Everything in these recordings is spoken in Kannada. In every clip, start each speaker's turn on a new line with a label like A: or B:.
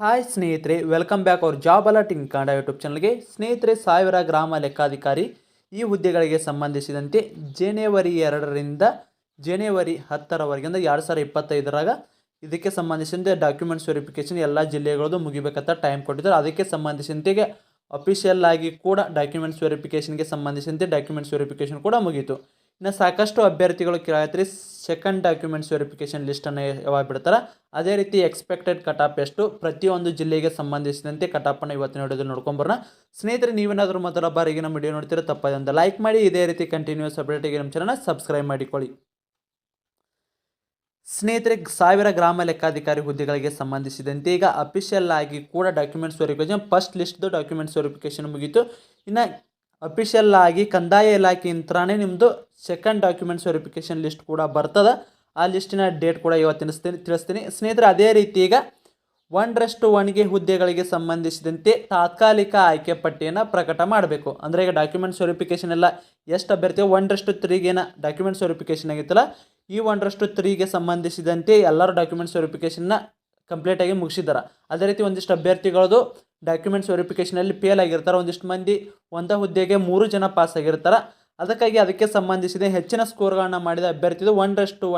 A: ಹಾಯ್ ಸ್ನೇಹಿತರೆ. ವೆಲ್ಕಮ್ ಬ್ಯಾಕ್ ಅವ್ರ ಜಾಬ್ ಅಲರ್ಟಿಂಗ್ ಕನ್ನಡ ಯೂಟ್ಯೂಬ್ ಚಾನಲ್ಗೆ ಸ್ನೇಹಿತರೆ, ಸಾವಿರ ಗ್ರಾಮ ಲೆಕ್ಕಾಧಿಕಾರಿ ಈ ಹುದ್ದೆಗಳಿಗೆ ಸಂಬಂಧಿಸಿದಂತೆ ಜನವರಿ ಎರಡರಿಂದ ಜನವರಿ ಹತ್ತರವರೆಗೆ, ಅಂದರೆ ಎರಡು ಸಾವಿರ ಇಪ್ಪತ್ತೈದರಾಗ ಇದಕ್ಕೆ ಸಂಬಂಧಿಸಿದಂತೆ ಡಾಕ್ಯುಮೆಂಟ್ಸ್ ವೆರಿಫಿಕೇಶನ್ ಎಲ್ಲ ಜಿಲ್ಲೆಗಳದ್ದು ಮುಗಿಬೇಕಂತ ಟೈಮ್ ಕೊಟ್ಟಿದ್ದಾರೆ. ಅದಕ್ಕೆ ಸಂಬಂಧಿಸಿದಂತೆ ಅಫಿಷಿಯಲ್ ಆಗಿ ಕೂಡ ಡಾಕ್ಯುಮೆಂಟ್ಸ್ ವೆರಿಫಿಕೇಶನ್ಗೆ ಸಂಬಂಧಿಸಿದಂತೆ ಡಾಕ್ಯುಮೆಂಟ್ಸ್ ವೆರಿಫಿಕೇಶನ್ ಕೂಡ ಮುಗೀತು. ಇನ್ನು ಸಾಕಷ್ಟು ಅಭ್ಯರ್ಥಿಗಳು ಕೇಳತ್ರಿ ಸೆಕೆಂಡ್ ಡಾಕ್ಯುಮೆಂಟ್ಸ್ ವೆರಿಫಿಕೇಶನ್ ಲಿಸ್ಟನ್ನು ಯಾವಾಗ ಬಿಡ್ತಾರೆ? ಅದೇ ರೀತಿ ಎಕ್ಸ್ಪೆಕ್ಟೆಡ್ ಕಟಾಪ್ ಎಷ್ಟು? ಪ್ರತಿಯೊಂದು ಜಿಲ್ಲೆಗೆ ಸಂಬಂಧಿಸಿದಂತೆ ಕಟಾಪನ್ನು ಇವತ್ತಿನ ವಿಡಿಯೋದಲ್ಲಿ ನೋಡ್ಕೊಂಬರೋಣ ಸ್ನೇಹಿತರೆ, ನೀವೇನಾದರೂ ಮೊದಲ ಬಾರಿಗೆ ನಮ್ಮ ವಿಡಿಯೋ ನೋಡ್ತೀರ ತಪ್ಪದಂತ ಲೈಕ್ ಮಾಡಿ, ಇದೇ ರೀತಿ ಕಂಟಿನ್ಯೂಸ್ ಅಪ್ಡೇಟಿಗೆ ನಮ್ಮ ಚಾನಲ್ನ ಸಬ್ಸ್ಕ್ರೈಬ್ ಮಾಡಿಕೊಳ್ಳಿ. ಸ್ನೇಹಿತರೆ, ಸಾವಿರ ಗ್ರಾಮ ಲೆಕ್ಕಾಧಿಕಾರಿ ಹುದ್ದೆಗಳಿಗೆ ಸಂಬಂಧಿಸಿದಂತೆ ಈಗ ಅಫಿಷಿಯಲ್ ಆಗಿ ಕೂಡ ಡಾಕ್ಯುಮೆಂಟ್ಸ್ ವೆರಿಫಿಕೇಶನ್ ಫಸ್ಟ್ ಲಿಸ್ಟ್ದು ಡಾಕ್ಯುಮೆಂಟ್ಸ್ ವೆರಿಫಿಕೇಶನ್ ಮುಗೀತು. ಇನ್ನು ಅಫಿಷಿಯಲ್ ಆಗಿ ಕಂದಾಯ ಇಲಾಖೆಯಿಂದನೇ ನಿಮ್ಮದು ಸೆಕೆಂಡ್ ಡಾಕ್ಯುಮೆಂಟ್ಸ್ ವೆರಿಫಿಕೇಶನ್ ಲಿಸ್ಟ್ ಕೂಡ ಬರ್ತದೆ. ಆ ಲಿಸ್ಟಿನ ಡೇಟ್ ಕೂಡ ಇವತ್ತು ತಿಳಿಸ್ತೀನಿ ತಿಳಿಸ್ತೀನಿ. ಸ್ನೇಹಿತರೆ, ಅದೇ ರೀತಿ ಈಗ ಒಂದರಷ್ಟು ಒನ್ಗೆ ಹುದ್ದೆಗಳಿಗೆ ಸಂಬಂಧಿಸಿದಂತೆ ತಾತ್ಕಾಲಿಕ ಆಯ್ಕೆ ಪಟ್ಟಿಯನ್ನು ಪ್ರಕಟ ಮಾಡಬೇಕು. ಅಂದರೆ ಈಗ ಡಾಕ್ಯುಮೆಂಟ್ಸ್ ವೆರಿಫಿಕೇಶನ್ ಎಲ್ಲ ಎಷ್ಟು ಅಭ್ಯರ್ಥಿ ಒಂದರಷ್ಟು ತ್ರೀಗೇನ ಡಾಕ್ಯುಮೆಂಟ್ಸ್ ವೆರಿಫಿಕೇಶನ್ ಆಗಿತ್ತಲ್ಲ, ಈ ಒಂದರಷ್ಟು ತ್ರೀಗೆ ಸಂಬಂಧಿಸಿದಂತೆ ಎಲ್ಲರೂ ಡಾಕ್ಯುಮೆಂಟ್ಸ್ ವೆರಿಫಿಕೇಷನ್ನ ಕಂಪ್ಲೀಟಾಗಿ ಮುಗಿಸಿದ್ದಾರೆ. ಅದೇ ರೀತಿ ಒಂದಿಷ್ಟು ಅಭ್ಯರ್ಥಿಗಳದು ಡಾಕ್ಯುಮೆಂಟ್ಸ್ ವೆರಿಫಿಕೇಷನಲ್ಲಿ ಫೇಲ್ ಆಗಿರ್ತಾರೆ. ಒಂದಿಷ್ಟು ಮಂದಿ ಒಂದೇ ಹುದ್ದೆಗೆ ಮೂರು ಜನ ಪಾಸ್ ಆಗಿರ್ತಾರೆ. ಅದಕ್ಕಾಗಿ ಅದಕ್ಕೆ ಸಂಬಂಧಿಸಿದ ಹೆಚ್ಚಿನ ಸ್ಕೋರ್ಗಳನ್ನು ಮಾಡಿದ ಅಭ್ಯರ್ಥಿದು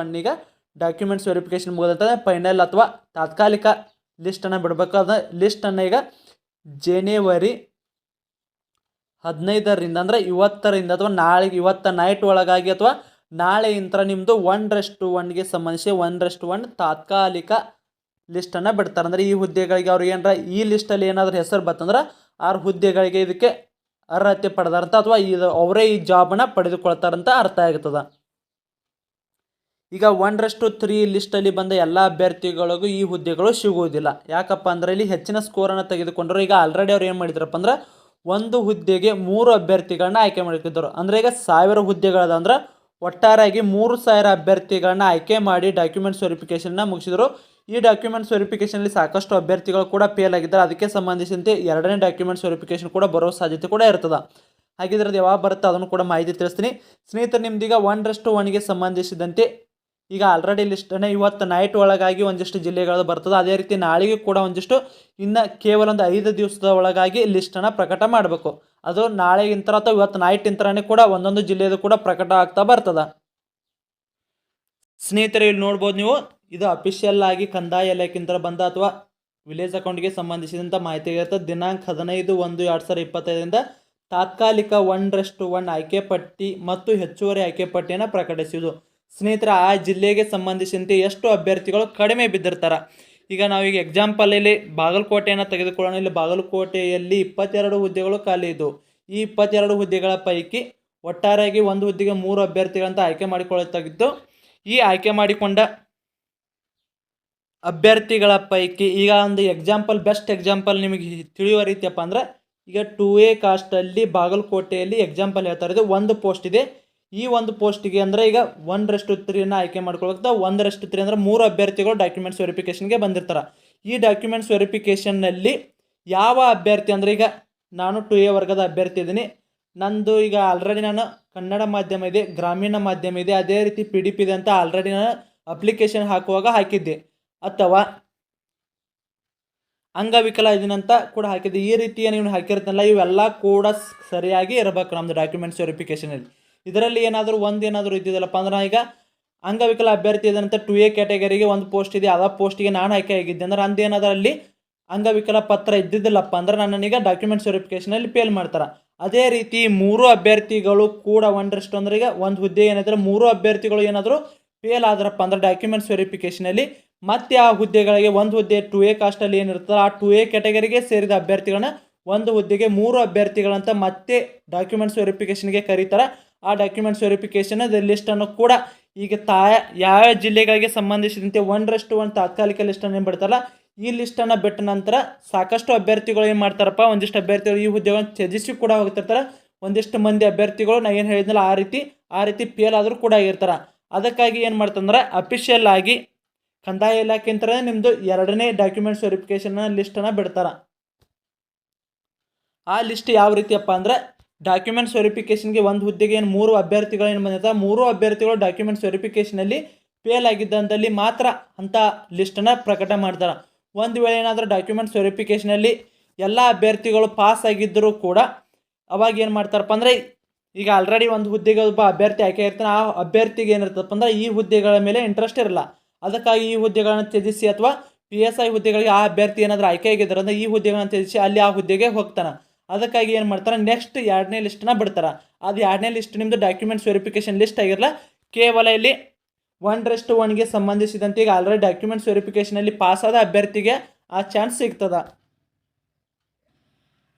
A: ಒನ್ ಈಗ ಡಾಕ್ಯುಮೆಂಟ್ಸ್ ವೆರಿಫಿಕೇಷನ್ ಮುಗಿದಂತಂದರೆ ಫೈನಲ್ ಅಥವಾ ತಾತ್ಕಾಲಿಕ ಲಿಸ್ಟನ್ನು ಬಿಡಬೇಕು. ಅದ ಲಿಸ್ಟನ್ನು ಈಗ ಜನವರಿ ಹದಿನೈದರಿಂದ ಅಂದರೆ ಇವತ್ತರಿಂದ ಅಥವಾ ನಾಳೆ, ಇವತ್ತ ನೈಟ್ ಒಳಗಾಗಿ ಅಥವಾ ನಾಳೆಯಿಂದ ನಿಮ್ಮದು ಒಂದರಷ್ಟು ಒನ್ಗೆ ಸಂಬಂಧಿಸಿ ಒನ್ ಒಂದರಷ್ಟು ಒನ್ ತಾತ್ಕಾಲಿಕ ಲಿಸ್ಟನ್ನು ಬಿಡ್ತಾರೆ. ಅಂದರೆ ಈ ಹುದ್ದೆಗಳಿಗೆ ಅವ್ರು ಏನರ ಈ ಲಿಸ್ಟಲ್ಲಿ ಏನಾದರೂ ಹೆಸರು ಬತ್ತಂದ್ರೆ ಆರು ಹುದ್ದೆಗಳಿಗೆ ಇದಕ್ಕೆ ಅರ್ಹತೆ ಪಡೆದಾರಂತ ಅಥವಾ ಇದು ಅವರೇ ಈ ಜಾಬನ್ನು ಪಡೆದುಕೊಳ್ತಾರಂತ ಅರ್ಥ ಆಗ್ತದೆ. ಈಗ ಒಂದರಷ್ಟು ತ್ರೀ ಲಿಸ್ಟಲ್ಲಿ ಬಂದ ಎಲ್ಲ ಅಭ್ಯರ್ಥಿಗಳಿಗೂ ಈ ಹುದ್ದೆಗಳು ಸಿಗುವುದಿಲ್ಲ. ಯಾಕಪ್ಪ ಅಂದರೆ ಇಲ್ಲಿ ಹೆಚ್ಚಿನ ಸ್ಕೋರನ್ನು ತೆಗೆದುಕೊಂಡರು. ಈಗ ಆಲ್ರೆಡಿ ಅವ್ರು ಏನು ಮಾಡಿದ್ರಪ್ಪ ಅಂದ್ರೆ ಒಂದು ಹುದ್ದೆಗೆ ಮೂರು ಅಭ್ಯರ್ಥಿಗಳನ್ನ ಆಯ್ಕೆ ಮಾಡಿರ್ತಿದ್ದರು ಅಂದರೆ ಈಗ ಸಾವಿರ ಹುದ್ದೆಗಳದ ಅಂದ್ರೆ ಒಟ್ಟಾರೆಯಾಗಿ ಮೂರು ಸಾವಿರ ಅಭ್ಯರ್ಥಿಗಳನ್ನ ಆಯ್ಕೆ ಮಾಡಿ ಡಾಕ್ಯುಮೆಂಟ್ಸ್ ವೆರಿಫಿಕೇಷನ್ನ ಮುಗಿಸಿದರು. ಈ ಡಾಕ್ಯುಮೆಂಟ್ಸ್ ವೆರಿಫಿಕೇಷನಲ್ಲಿ ಸಾಕಷ್ಟು ಅಭ್ಯರ್ಥಿಗಳು ಕೂಡ ಫೇಲ್ ಆಗಿದ್ದಾರೆ. ಅದಕ್ಕೆ ಸಂಬಂಧಿಸಿದಂತೆ ಎರಡನೇ ಡಾಕ್ಯುಮೆಂಟ್ಸ್ ವೆರಿಫಿಕೇಷನ್ ಕೂಡ ಬರೋ ಸಾಧ್ಯತೆ ಕೂಡ ಇರ್ತದೆ. ಹಾಗಿದ್ರೆ ಅದು ಯಾವಾಗ ಬರುತ್ತೆ ಅದನ್ನು ಕೂಡ ಮಾಹಿತಿ ತಿಳಿಸ್ತೀನಿ. ಸ್ನೇಹಿತರು, ನಿಮ್ದೀಗ ಒಂದರಷ್ಟು ಒನ್ಗೆ ಸಂಬಂಧಿಸಿದಂತೆ ಈಗ ಆಲ್ರೆಡಿ ಲಿಸ್ಟನ್ನು ಇವತ್ತು ನೈಟ್ ಒಳಗಾಗಿ ಒಂದಿಷ್ಟು ಜಿಲ್ಲೆಗಳು ಬರ್ತದೆ. ಅದೇ ರೀತಿ ನಾಳೆಗೆ ಕೂಡ ಒಂದಿಷ್ಟು ಇನ್ನು ಕೇವಲ ಒಂದು ಐದು ದಿವಸದ ಒಳಗಾಗಿ ಲಿಸ್ಟನ್ನು ಪ್ರಕಟ ಮಾಡಬೇಕು. ಅದು ನಾಳೆ ಇಂತರ ಅಥವಾ ಇವತ್ತು ನೈಟ್ ಇಂತರನೇ ಕೂಡ ಒಂದೊಂದು ಜಿಲ್ಲೆಯದು ಕೂಡ ಪ್ರಕಟ ಆಗ್ತಾ ಬರ್ತದೆ. ಸ್ನೇಹಿತರೆ, ಇಲ್ಲಿ ನೋಡ್ಬೋದು ನೀವು ಇದು ಅಫಿಷಿಯಲ್ ಆಗಿ ಕಂದಾಯ ಇಲಾಖೆಯಿಂದ ಬಂದ ಅಥವಾ ವಿಲೇಜ್ ಅಕೌಂಟ್ಗೆ ಸಂಬಂಧಿಸಿದಂಥ ಮಾಹಿತಿ ಇರ್ತದೆ ದಿನಾಂಕ ಹದಿನೈದು ಒಂದು ಎರಡು ಸಾವಿರದ ಇಪ್ಪತ್ತೈದರಿಂದ ತಾತ್ಕಾಲಿಕ ಒಂದರಷ್ಟು ಒನ್ ಆಯ್ಕೆ ಪಟ್ಟಿ ಮತ್ತು ಹೆಚ್ಚುವರಿ ಆಯ್ಕೆ ಪಟ್ಟಿಯನ್ನು ಪ್ರಕಟಿಸುವುದು. ಸ್ನೇಹಿತರ, ಆ ಜಿಲ್ಲೆಗೆ ಸಂಬಂಧಿಸಿದಂತೆ ಎಷ್ಟು ಅಭ್ಯರ್ಥಿಗಳು ಕಡಿಮೆ ಬಿದ್ದಿರ್ತಾರೆ? ಈಗ ನಾವೀಗ ಎಕ್ಸಾಂಪಲ್ ಇಲ್ಲಿ ಬಾಗಲಕೋಟೆಯನ್ನು ತೆಗೆದುಕೊಳ್ಳೋಣ. ಇಲ್ಲಿ ಬಾಗಲಕೋಟೆಯಲ್ಲಿ ಇಪ್ಪತ್ತೆರಡು ಹುದ್ದೆಗಳು ಖಾಲಿ ಇದ್ದವು ಈ ಇಪ್ಪತ್ತೆರಡು ಹುದ್ದೆಗಳ ಪೈಕಿ ಒಟ್ಟಾರೆಯಾಗಿ ಒಂದು ಹುದ್ದೆಗೆ ಮೂರು ಅಭ್ಯರ್ಥಿಗಳಂತ ಆಯ್ಕೆ ಮಾಡಿಕೊಳ್ಳುತ್ತಾಗಿತ್ತು ಈ ಆಯ್ಕೆ ಮಾಡಿಕೊಂಡ ಅಭ್ಯರ್ಥಿಗಳ ಪೈಕಿ ಈಗ ಒಂದು ಎಕ್ಸಾಂಪಲ್ ಬೆಸ್ಟ್ ಎಕ್ಸಾಂಪಲ್ ನಿಮಗೆ ತಿಳಿಯುವ ರೀತಿಯಪ್ಪ ಅಂದ್ರೆ ಈಗ ಟೂ ಎ ಕಾಸ್ಟಲ್ಲಿ ಬಾಗಲಕೋಟೆಯಲ್ಲಿ ಎಕ್ಸಾಂಪಲ್ ಹೇಳ್ತಾ ಇರೋದು, ಒಂದು ಪೋಸ್ಟ್ ಇದೆ. ಈ ಒಂದು ಪೋಸ್ಟಿಗೆ ಅಂದರೆ ಈಗ ಒಂದರಷ್ಟು ತ್ರೀನ ಆಯ್ಕೆ ಮಾಡ್ಕೊಳಕ್ತಾ ಒಂದರಷ್ಟು ತ್ರೀ ಅಂದರೆ ಮೂರು ಅಭ್ಯರ್ಥಿಗಳು ಡಾಕ್ಯುಮೆಂಟ್ಸ್ ವೆರಿಫಿಕೇಷನ್ಗೆ ಬಂದಿರ್ತಾರೆ. ಈ ಡಾಕ್ಯುಮೆಂಟ್ಸ್ ವೆರಿಫಿಕೇಷನ್ನಲ್ಲಿ ಯಾವ ಅಭ್ಯರ್ಥಿ ಅಂದರೆ ಈಗ ನಾನು ಟು ಎ ವರ್ಗದ ಅಭ್ಯರ್ಥಿ ಇದ್ದೀನಿ. ನಂದು ಈಗ ಆಲ್ರೆಡಿ ನಾನು ಕನ್ನಡ ಮಾಧ್ಯಮ ಇದೆ, ಗ್ರಾಮೀಣ ಮಾಧ್ಯಮ ಇದೆ, ಅದೇ ರೀತಿ ಪಿ ಡಿ ಪಿ ಇದೆ ಅಂತ ಆಲ್ರೆಡಿ ನಾನು ಅಪ್ಲಿಕೇಶನ್ ಹಾಕುವಾಗ ಹಾಕಿದ್ದೆ. ಅಥವಾ ಅಂಗವಿಕಲ ಇದನ್ನಂತ ಕೂಡ ಹಾಕಿದ್ದೆ ಈ ರೀತಿಯ ನೀವು ಹಾಕಿರ್ತಲ್ಲ ಇವೆಲ್ಲ ಕೂಡ ಸರಿಯಾಗಿ ಇರಬೇಕು ನಮ್ಮದು ಡಾಕ್ಯುಮೆಂಟ್ಸ್ ವೆರಿಫಿಕೇಷನಲ್ಲಿ ಇದರಲ್ಲಿ ಏನಾದರೂ ಒಂದು ಏನಾದರೂ ಇದ್ದಿದ್ದಲ್ಲಪ್ಪ ಅಂದ್ರೆ ಈಗ ಅಂಗವಿಕಲ ಅಭ್ಯರ್ಥಿ ಇದಂತ ಟು ಎ ಕ್ಯಾಟಗರಿಗೆ ಒಂದು ಪೋಸ್ಟ್ ಇದೆ. ಅದ ಪೋಸ್ಟಿಗೆ ನಾನು ಆಯ್ಕೆ ಆಗಿದ್ದೆ. ಅಂದ್ರೆ ಅಂದೇನಾದ್ರೂ ಅಲ್ಲಿ ಅಂಗವಿಕಲ ಪತ್ರ ಇದ್ದಿದ್ದಿಲ್ಲಪ್ಪ ಅಂದ್ರೆ ನನ್ನೀಗ ಡಾಕ್ಯುಮೆಂಟ್ಸ್ ವೆರಿಫಿಕೇಷನಲ್ಲಿ ಫೇಲ್ ಮಾಡ್ತಾರೆ. ಅದೇ ರೀತಿ ಮೂರು ಅಭ್ಯರ್ಥಿಗಳು ಕೂಡ ಒಂದರಷ್ಟು ಅಂದ್ರೆ ಈಗ ಒಂದು ಹುದ್ದೆ ಏನಿದ್ರೆ ಮೂರು ಅಭ್ಯರ್ಥಿಗಳು ಏನಾದರೂ ಫೇಲ್ ಆದ್ರಪ್ಪ ಅಂದ್ರೆ ಡಾಕ್ಯುಮೆಂಟ್ಸ್ ವೆರಿಫಿಕೇಷನಲ್ಲಿ ಮತ್ತೆ ಆ ಹುದ್ದೆಗಳಿಗೆ ಒಂದು ಹುದ್ದೆ ಟು ಎ ಕಾಸ್ಟಲ್ಲಿ ಏನಿರ್ತದೆ ಆ ಟು ಎ ಕ್ಯಾಟಗರಿಗೆ ಸೇರಿದ ಅಭ್ಯರ್ಥಿಗಳನ್ನ ಒಂದು ಹುದ್ದೆಗೆ ಮೂರು ಅಭ್ಯರ್ಥಿಗಳಂತ ಮತ್ತೆ ಡಾಕ್ಯುಮೆಂಟ್ಸ್ ವೆರಿಫಿಕೇಷನ್ಗೆ ಕರೀತಾರೆ. ಆ ಡಾಕ್ಯುಮೆಂಟ್ಸ್ ವೆರಿಫಿಕೇಷನ್ ಲಿಸ್ಟನ್ನು ಕೂಡ ಈಗ ತಾಯ ಯಾವ ಜಿಲ್ಲೆಗಳಿಗೆ ಸಂಬಂಧಿಸಿದಂತೆ ಒಂದರಷ್ಟು ಒಂದು ತಾತ್ಕಾಲಿಕ ಲಿಸ್ಟನ್ನು ಏನು ಬಿಡ್ತಾರಲ್ಲ ಈ ಲಿಸ್ಟನ್ನು ಬಿಟ್ಟ ನಂತರ ಸಾಕಷ್ಟು ಅಭ್ಯರ್ಥಿಗಳು ಏನು ಮಾಡ್ತಾರಪ್ಪ, ಒಂದಿಷ್ಟು ಅಭ್ಯರ್ಥಿಗಳು ಈ ಹುದ್ದೆಗಳನ್ನು ತ್ಯಜಿಸಿ ಕೂಡ ಹೋಗ್ತಿರ್ತಾರೆ. ಒಂದಿಷ್ಟು ಮಂದಿ ಅಭ್ಯರ್ಥಿಗಳು ನಾ ಏನು ಹೇಳಿದ್ನಲ್ಲ, ಆ ರೀತಿ ಆ ರೀತಿ ಫೇಲ್ ಆದರೂ ಕೂಡ ಆಗಿರ್ತಾರೆ ಅದಕ್ಕಾಗಿ ಏನು ಮಾಡ್ತಂದ್ರೆ ಅಫಿಷಿಯಲ್ ಆಗಿ ಕಂದಾಯ ಇಲಾಖೆಂತರ ನಿಮ್ಮದು ಎರಡನೇ ಡಾಕ್ಯುಮೆಂಟ್ಸ್ ವೆರಿಫಿಕೇಷನ್ನ ಲಿಸ್ಟನ್ನು ಬಿಡ್ತಾರೆ. ಆ ಲಿಸ್ಟ್ ಯಾವ ರೀತಿಯಪ್ಪ ಅಂದರೆ ಡಾಕ್ಯುಮೆಂಟ್ಸ್ ವೆರಿಫಿಕೇಷನ್ಗೆ ಒಂದು ಹುದ್ದೆಗೆ ಏನು ಮೂರು ಅಭ್ಯರ್ಥಿಗಳು ಏನು ಬಂದಿರ್ತಾರೆ? ಮೂರು ಅಭ್ಯರ್ಥಿಗಳು ಡಾಕ್ಯುಮೆಂಟ್ಸ್ ವೆರಿಫಿಕೇಷನಲ್ಲಿ ಫೇಲ್ ಆಗಿದ್ದಂಥಲ್ಲಿ ಮಾತ್ರ ಅಂಥ ಲಿಸ್ಟನ್ನು ಪ್ರಕಟ ಮಾಡ್ತಾರೆ. ಒಂದು ವೇಳೆ ಏನಾದರೂ ಡಾಕ್ಯುಮೆಂಟ್ಸ್ ವೆರಿಫಿಕೇಷನಲ್ಲಿ ಎಲ್ಲ ಅಭ್ಯರ್ಥಿಗಳು ಪಾಸ್ ಆಗಿದ್ದರೂ ಕೂಡ ಅವಾಗ ಏನು ಮಾಡ್ತಾರಪ್ಪ ಅಂದರೆ ಈಗ ಆಲ್ರೆಡಿ ಒಂದು ಹುದ್ದೆಗೆ ಒಬ್ಬ ಅಭ್ಯರ್ಥಿ ಆಯ್ಕೆ ಇರ್ತಾನೆ ಆ ಅಭ್ಯರ್ಥಿಗೆ ಏನಿರ್ತಪ್ಪ ಅಂದ್ರೆ ಈ ಹುದ್ದೆಗಳ ಮೇಲೆ ಇಂಟ್ರೆಸ್ಟ್ ಇರಲ್ಲ. ಅದಕ್ಕಾಗಿ ಈ ಹುದ್ದೆಗಳನ್ನು ತ್ಯಜಿಸಿ ಅಥವಾ ಪಿ ಎಸ್ ಐ ಹುದ್ದೆಗಳಿಗೆ ಆ ಅಭ್ಯರ್ಥಿ ಏನಾದರೂ ಆಯ್ಕೆ ಆಗಿದ್ದಾರೆ ಅಂದ್ರೆ ಈ ಹುದ್ದೆಗಳನ್ನು ತ್ಯಜಿಸಿ ಅಲ್ಲಿ ಆ ಹುದ್ದೆಗೆ ಹೋಗ್ತಾನೆ. ಅದಕ್ಕಾಗಿ ಏನು ಮಾಡ್ತಾರೆ? ನೆಕ್ಸ್ಟ್ ಎರಡನೇ ಲಿಸ್ಟನ್ನ ಬಿಡ್ತಾರೆ. ಅದು ಎರಡನೇ ಲಿಸ್ಟ್ ನಿಮ್ಮದು ಡಾಕ್ಯುಮೆಂಟ್ಸ್ ವೆರಿಫಿಕೇಶನ್ ಲಿಸ್ಟ್ ಆಗಿರಲ್ಲ. ಕೇವಲ ಇಲ್ಲಿ ಒನ್ ರೆಸ್ಟ್ ಒನ್ಗೆ ಸಂಬಂಧಿಸಿದಂತೆ ಈಗ ಆಲ್ರೆಡಿ ಡಾಕ್ಯುಮೆಂಟ್ಸ್ ಪಾಸ್ ಪಾಸಾದ ಅಭ್ಯರ್ಥಿಗೆ ಆ ಚಾನ್ಸ್ ಸಿಗ್ತದೆ.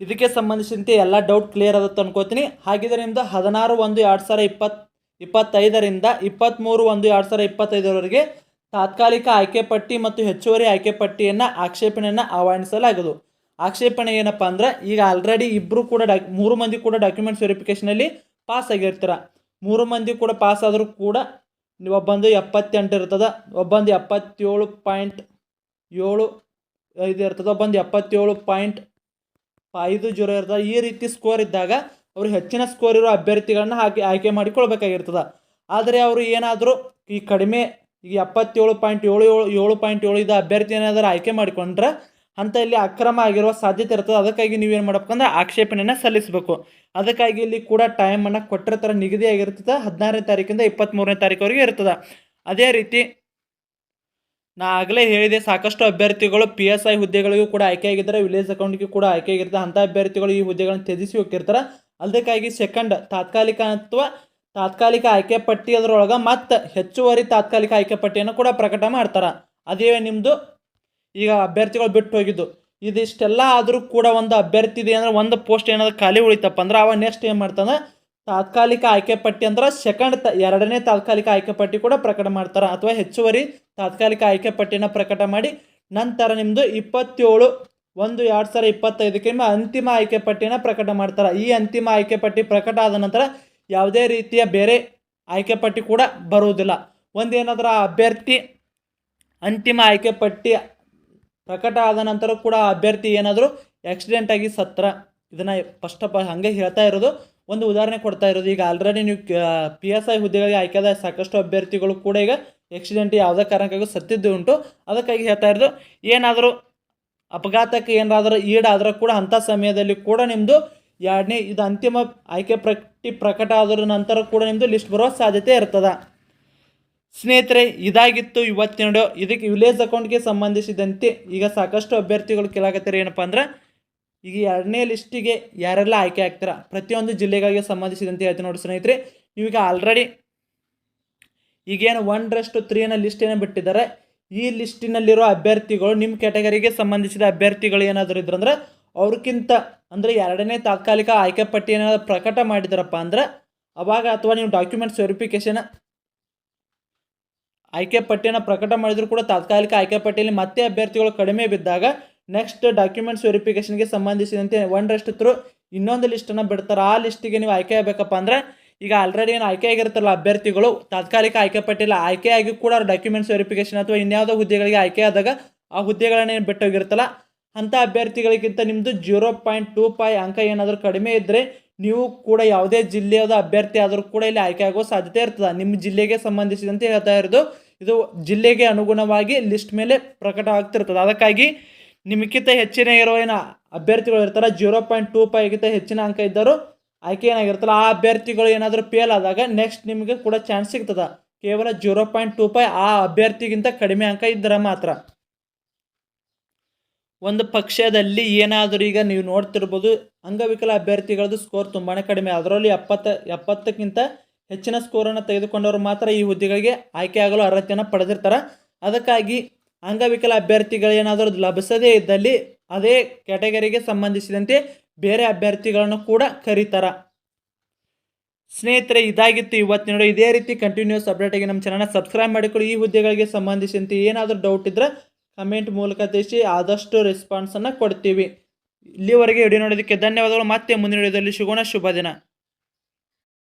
A: ಇದಕ್ಕೆ ಸಂಬಂಧಿಸಿದಂತೆ ಎಲ್ಲ ಡೌಟ್ ಕ್ಲಿಯರ್ ಆದತ್ತು ಅನ್ಕೋತೀನಿ ಹಾಗಿದ್ರೆ ನಿಮ್ಮದು ಹದಿನಾರು ಒಂದು ಎರಡು ಸಾವಿರ ಇಪ್ಪತ್ತು ಇಪ್ಪತ್ತೈದರಿಂದ ಇಪ್ಪತ್ತ್ಮೂರು ಒಂದು ಎರಡು ಸಾವಿರ ಇಪ್ಪತ್ತೈದರವರೆಗೆ ತಾತ್ಕಾಲಿಕ ಆಯ್ಕೆ ಪಟ್ಟಿ ಮತ್ತು ಹೆಚ್ಚುವರಿ ಆಯ್ಕೆ ಪಟ್ಟಿಯನ್ನು ಆಕ್ಷೇಪಣೆಯನ್ನು ಆಹ್ವಾನಿಸಲಾಗದು. ಆಕ್ಷೇಪಣೆ ಏನಪ್ಪ ಅಂದ್ರೆ ಈಗ ಆಲ್ರೆಡಿ ಇಬ್ಬರು ಕೂಡ ಡಾಕ್ ಮೂರು ಮಂದಿ ಕೂಡ ಡಾಕ್ಯುಮೆಂಟ್ಸ್ ವೆರಿಫಿಕೇಷನಲ್ಲಿ ಪಾಸ್ ಆಗಿರ್ತಾರೆ. ಮೂರು ಮಂದಿ ಕೂಡ ಪಾಸ್ ಆದರೂ ಕೂಡ ಒಬ್ಬಂದು ಎಪ್ಪತ್ತೆಂಟು ಇರ್ತದೆ, ಒಬ್ಬಂದು ಎಪ್ಪತ್ತೇಳು ಪಾಯಿಂಟ್ ಏಳು ಇದು ಇರ್ತದೆ, ಒಬ್ಬಂದು ಎಪ್ಪತ್ತೇಳು ಪಾಯಿಂಟ್ ಐದು ಜೀರೋ ಇರ್ತದೆ. ಈ ರೀತಿ ಸ್ಕೋರ್ ಇದ್ದಾಗ ಅವರು ಹೆಚ್ಚಿನ ಸ್ಕೋರ್ ಇರೋ ಅಭ್ಯರ್ಥಿಗಳನ್ನ ಹಾಕಿ ಆಯ್ಕೆ ಮಾಡಿಕೊಳ್ಬೇಕಾಗಿರ್ತದೆ. ಆದರೆ ಅವರು ಏನಾದರೂ ಈ ಕಡಿಮೆ ಈಗ ಎಪ್ಪತ್ತೇಳು ಪಾಯಿಂಟ್ ಏಳು ಏಳು ಏಳು ಪಾಯಿಂಟ್ ಏಳು ಇದು ಅಭ್ಯರ್ಥಿ ಏನಾದರೂ ಆಯ್ಕೆ ಮಾಡಿಕೊಂಡ್ರೆ ಅಂತ ಇಲ್ಲಿ ಅಕ್ರಮ ಆಗಿರುವ ಸಾಧ್ಯತೆ ಇರ್ತದೆ. ಅದಕ್ಕಾಗಿ ನೀವೇನು ಮಾಡಬೇಕಂದ್ರೆ ಆಕ್ಷೇಪಣೆಯನ್ನು ಸಲ್ಲಿಸಬೇಕು. ಅದಕ್ಕಾಗಿ ಇಲ್ಲಿ ಕೂಡ ಟೈಮನ್ನು ಕೊಟ್ಟಿರ್ತಾರೆ ನಿಗದಿ ಆಗಿರ್ತದೆ. ಹದಿನಾರನೇ ತಾರೀಕಿಂದ ಇಪ್ಪತ್ತ್ಮೂರನೇ ತಾರೀಕವರೆಗೆ ಇರ್ತದೆ. ಅದೇ ರೀತಿ ನಾ ಆಗಲೇ ಹೇಳಿದೆ, ಸಾಕಷ್ಟು ಅಭ್ಯರ್ಥಿಗಳು ಪಿ ಎಸ್ ಐ ಹುದ್ದೆಗಳಿಗೂ ಕೂಡ ಆಯ್ಕೆಯಾಗಿದ್ದಾರೆ ವಿಲೇಜ್ ಅಕೌಂಟ್ಗೆ ಕೂಡ ಆಯ್ಕೆಯಾಗಿರ್ತಾರೆ ಅಂಥ ಅಭ್ಯರ್ಥಿಗಳು ಈ ಹುದ್ದೆಗಳನ್ನು ತ್ಯಜಿಸಿ ಹೋಗಿರ್ತಾರೆ ಅದಕ್ಕಾಗಿ ಸೆಕೆಂಡ್ ತಾತ್ಕಾಲಿಕ ಅಥವಾ ತಾತ್ಕಾಲಿಕ ಆಯ್ಕೆ ಪಟ್ಟಿ ಅದರೊಳಗೆ ಮತ್ತು ಹೆಚ್ಚುವರಿ ತಾತ್ಕಾಲಿಕ ಆಯ್ಕೆ ಪಟ್ಟಿಯನ್ನು ಕೂಡ ಪ್ರಕಟ ಮಾಡ್ತಾರೆ. ಅದೇ ನಿಮ್ಮದು ಈಗ ಅಭ್ಯರ್ಥಿಗಳು ಬಿಟ್ಟು ಹೋಗಿದ್ದು. ಇದಿಷ್ಟೆಲ್ಲ ಆದರೂ ಕೂಡ ಒಂದು ಅಭ್ಯರ್ಥಿ ಇದೆ ಅಂದ್ರೆ ಒಂದು ಪೋಸ್ಟ್ ಏನಾದ್ರು ಖಾಲಿ ಉಳಿತಪ್ಪ ಅಂದ್ರೆ ಅವ ನೆಕ್ಸ್ಟ್ ಏನು ಮಾಡ್ತಾನೆ? ತಾತ್ಕಾಲಿಕ ಆಯ್ಕೆ ಪಟ್ಟಿ ಅಂದ್ರೆ ಸೆಕೆಂಡ್ ತ ಎರಡನೇ ತಾತ್ಕಾಲಿಕ ಆಯ್ಕೆ ಪಟ್ಟಿ ಕೂಡ ಪ್ರಕಟ ಮಾಡ್ತಾರೆ. ಅಥವಾ ಹೆಚ್ಚುವರಿ ತಾತ್ಕಾಲಿಕ ಆಯ್ಕೆ ಪಟ್ಟಿನ ಪ್ರಕಟ ಮಾಡಿ ನಂತರ ನಿಮ್ಮದು ಇಪ್ಪತ್ತೇಳು, ಒಂದು ಎರಡು ಸಾವಿರ ಇಪ್ಪತ್ತೈದಕ್ಕೆ ಅಂತಿಮ ಆಯ್ಕೆ ಪಟ್ಟಿನ ಪ್ರಕಟ ಮಾಡ್ತಾರೆ. ಈ ಅಂತಿಮ ಆಯ್ಕೆ ಪಟ್ಟಿ ಪ್ರಕಟ ಆದ ನಂತರ ಯಾವುದೇ ರೀತಿಯ ಬೇರೆ ಆಯ್ಕೆ ಪಟ್ಟಿ ಕೂಡ ಬರುವುದಿಲ್ಲ. ಒಂದೇನಾದರೂ ಆ ಅಭ್ಯರ್ಥಿ ಅಂತಿಮ ಆಯ್ಕೆ ಪಟ್ಟಿ ಪ್ರಕಟ ಆದ ನಂತರ ಕೂಡ ಆ ಅಭ್ಯರ್ಥಿ ಏನಾದರೂ ಆಕ್ಸಿಡೆಂಟ್ ಆಗಿ ಸತ್ರ. ಇದನ್ನು ಫಸ್ಟ್ ಆಫ್ ಆಲ್ ಹಾಗೆ ಹೇಳ್ತಾ ಇರೋದು. ಒಂದು ಉದಾಹರಣೆ ಕೊಡ್ತಾ ಇರೋದು. ಈಗ ಆಲ್ರೆಡಿ ನೀವು ಪಿ ಎಸ್ ಐ ಹುದ್ದೆಗಳಿಗೆ ಆಯ್ಕೆಯಾದ ಸಾಕಷ್ಟು ಅಭ್ಯರ್ಥಿಗಳು ಕೂಡ ಈಗ ಆಕ್ಸಿಡೆಂಟ್ ಯಾವುದೇ ಕಾರಣಕ್ಕಾಗಿ ಸತ್ತಿದ್ದು ಉಂಟು. ಅದಕ್ಕಾಗಿ ಹೇಳ್ತಾ ಇರೋದು, ಏನಾದರೂ ಅಪಘಾತಕ್ಕೆ ಏನಾದರೂ ಈಡಾದರೂ ಕೂಡ ಅಂಥ ಸಮಯದಲ್ಲಿ ಕೂಡ ನಿಮ್ಮದು ಎರಡನೇ ಇದು ಅಂತಿಮ ಆಯ್ಕೆ ಪ್ರಕಟಿ ಪ್ರಕಟ ಆದ ನಂತರ ಕೂಡ ನಿಮ್ಮದು ಲಿಸ್ಟ್ ಬರುವ ಸಾಧ್ಯತೆ ಇರ್ತದೆ. ಸ್ನೇಹಿತರೆ, ಇದಾಗಿತ್ತು ಇವತ್ತಿನ ಇದಕ್ಕೆ ವಿಲೇಜ್ ಅಕೌಂಟ್ಗೆ ಸಂಬಂಧಿಸಿದಂತೆ ಈಗ ಸಾಕಷ್ಟು ಅಭ್ಯರ್ಥಿಗಳು ಕೇಳಾಕತ್ತಾರೆ. ಏನಪ್ಪ ಅಂದ್ರೆ, ಈಗ ಎರಡನೇ ಲಿಸ್ಟಿಗೆ ಯಾರೆಲ್ಲ ಆಯ್ಕೆ ಆಗ್ತಾರ? ಪ್ರತಿಯೊಂದು ಜಿಲ್ಲೆಗಳಿಗೆ ಸಂಬಂಧಿಸಿದಂತೆ ಹೇಳ್ತೀನಿ ನೋಡಿ ಸ್ನೇಹಿತರೆ. ನೀವೀಗ ಆಲ್ರೆಡಿ ಈಗೇನು ಒನ್ ರಷ್ಟು ಲಿಸ್ಟ್ ಏನೋ ಬಿಟ್ಟಿದ್ದಾರೆ, ಈ ಲಿಸ್ಟಿನಲ್ಲಿರೋ ಅಭ್ಯರ್ಥಿಗಳು ನಿಮ್ಮ ಕ್ಯಾಟಗರಿಗೆ ಸಂಬಂಧಿಸಿದ ಅಭ್ಯರ್ಥಿಗಳು ಏನಾದರೂ ಇದ್ರಂದ್ರೆ ಅವ್ರಿಗಿಂತ ಅಂದರೆ ಎರಡನೇ ತಾತ್ಕಾಲಿಕ ಆಯ್ಕೆ ಪಟ್ಟಿ ಏನಾದ್ರು ಪ್ರಕಟ ಮಾಡಿದಾರಪ್ಪ ಅಂದ್ರೆ ಅವಾಗ ಅಥವಾ ನೀವು ಡಾಕ್ಯುಮೆಂಟ್ಸ್ ವೆರಿಫಿಕೇಷನ್ ಆಯ್ಕೆ ಪಟ್ಟಿಯನ್ನು ಪ್ರಕಟ ಮಾಡಿದರೂ ಕೂಡ ತಾತ್ಕಾಲಿಕ ಆಯ್ಕೆ ಪಟ್ಟಿಯಲ್ಲಿ ಮತ್ತೆ ಅಭ್ಯರ್ಥಿಗಳು ಕಡಿಮೆ ಬಿದ್ದಾಗ ನೆಕ್ಸ್ಟ್ ಡಾಕ್ಯುಮೆಂಟ್ಸ್ ವೆರಿಫಿಕೇಷನ್ಗೆ ಸಂಬಂಧಿಸಿದಂತೆ ಒನ್ ರೆಸ್ಟ್ ಥ್ರೂ ಇನ್ನೊಂದು ಲಿಸ್ಟನ್ನು ಬಿಡ್ತಾರೆ. ಆ ಲಿಸ್ಟಿಗೆ ನೀವು ಆಯ್ಕೆ ಆಗಬೇಕಪ್ಪ ಅಂದ್ರೆ ಈಗ ಆಲ್ರೆಡಿ ಏನು ಆಯ್ಕೆ ಆಗಿರ್ತಾರಲ್ಲ ಅಭ್ಯರ್ಥಿಗಳು, ತಾತ್ಕಾಲಿಕ ಆಯ್ಕೆ ಪಟ್ಟಿಲ್ಲ ಆಗಿ ಕೂಡ ಡಾಕ್ಯುಮೆಂಟ್ಸ್ ವೆರಿಫಿಕೇಷನ್ ಅಥವಾ ಇನ್ಯಾವುದೋ ಹುದ್ದೆಗಳಿಗೆ ಆಯ್ಕೆ ಆದಾಗ ಆ ಹುದ್ದೆಗಳನ್ನೇನು ಬಿಟ್ಟೋಗಿರುತ್ತಲ್ಲ ಅಂಥ ಅಭ್ಯರ್ಥಿಗಳಿಗಿಂತ ನಿಮ್ಮದು ಜೀರೋ ಪಾಯಿಂಟ್ ಟೂ ಫೈ ಅಂಕ ಏನಾದರೂ ಕಡಿಮೆ ಇದ್ದರೆ ನೀವು ಕೂಡ ಯಾವುದೇ ಜಿಲ್ಲೆಯಾದ ಅಭ್ಯರ್ಥಿ ಆದರೂ ಕೂಡ ಇಲ್ಲಿ ಆಯ್ಕೆ ಆಗೋ ಸಾಧ್ಯತೆ ಇರ್ತದೆ. ನಿಮ್ಮ ಜಿಲ್ಲೆಗೆ ಸಂಬಂಧಿಸಿದಂತೆ ಹೇಳ್ತಾ ಇರೋದು, ಇದು ಜಿಲ್ಲೆಗೆ ಅನುಗುಣವಾಗಿ ಲಿಸ್ಟ್ ಮೇಲೆ ಪ್ರಕಟ ಆಗ್ತಿರ್ತದೆ. ಅದಕ್ಕಾಗಿ ನಿಮಗಿಂತ ಹೆಚ್ಚಿನ ಇರೋ ಏನು ಅಭ್ಯರ್ಥಿಗಳು ಇರ್ತಾರೆ. ಜೀರೋ ಪಾಯಿಂಟ್ ಟೂ ಫೈಗಿಂತ ಹೆಚ್ಚಿನ ಅಂಕ ಇದ್ದರೂ ಆಯ್ಕೆ ಏನಾಗಿರ್ತಲ್ಲ ಆ ಅಭ್ಯರ್ಥಿಗಳು ಏನಾದರೂ ಫೇಲ್ ಆದಾಗ ನೆಕ್ಸ್ಟ್ ನಿಮಗೆ ಕೂಡ ಚಾನ್ಸ್ ಸಿಗ್ತದೆ. ಕೇವಲ ಜೀರೋ ಪಾಯಿಂಟ್ ಟೂ ಫೈ ಆ ಅಭ್ಯರ್ಥಿಗಿಂತ ಕಡಿಮೆ ಅಂಕ ಇದ್ದರೆ ಮಾತ್ರ. ಒಂದು ಪಕ್ಷದಲ್ಲಿ ಏನಾದರೂ ಈಗ ನೀವು ನೋಡ್ತಿರ್ಬೋದು, ಅಂಗವಿಕಲ ಅಭ್ಯರ್ಥಿಗಳದ್ದು ಸ್ಕೋರ್ ತುಂಬಾ ಕಡಿಮೆ. ಅದರಲ್ಲಿ ಎಪ್ಪತ್ತ, ಎಪ್ಪತ್ತಕ್ಕಿಂತ ಹೆಚ್ಚಿನ ಸ್ಕೋರನ್ನು ತೆಗೆದುಕೊಂಡವರು ಮಾತ್ರ ಈ ಹುದ್ದೆಗಳಿಗೆ ಆಯ್ಕೆ ಆಗಲು ಅರ್ಹತೆಯನ್ನು ಪಡೆದಿರ್ತಾರೆ. ಅದಕ್ಕಾಗಿ ಅಂಗವಿಕಲ ಅಭ್ಯರ್ಥಿಗಳೇನಾದರೂ ಲಭಿಸದೇ ಇದ್ದಲ್ಲಿ ಅದೇ ಕ್ಯಾಟಗರಿಗೆ ಸಂಬಂಧಿಸಿದಂತೆ ಬೇರೆ ಅಭ್ಯರ್ಥಿಗಳನ್ನು ಕೂಡ ಕರೀತಾರೆ. ಸ್ನೇಹಿತರೆ, ಇದಾಗಿತ್ತು ಇವತ್ತಿನ ಇದೇ ರೀತಿ ಕಂಟಿನ್ಯೂಸ್ ಅಪ್ಡೇಟಾಗಿ ನಮ್ಮ ಚಾನಲ್ನ ಸಬ್ಸ್ಕ್ರೈಬ್ ಮಾಡಿಕೊಳ್ಳಿ. ಈ ಹುದ್ದೆಗಳಿಗೆ ಸಂಬಂಧಿಸಿದಂತೆ ಏನಾದರೂ ಡೌಟ್ ಇದ್ದರೆ ಕಮೆಂಟ್ ಮೂಲಕ ತಿಳಿಸಿ ಆದಷ್ಟು ರೆಸ್ಪಾನ್ಸನ್ನು ಕೊಡ್ತೀವಿ. ಇಲ್ಲಿವರೆಗೆ ವಿಡಿಯೋ ನೋಡೋದಕ್ಕೆ ಧನ್ಯವಾದಗಳು. ಮತ್ತೆ ಮುಂದಿನ ವಿಡಿಯೋದಲ್ಲಿ ಸಿಗೋಣ. ಶುಭ ದಿನ.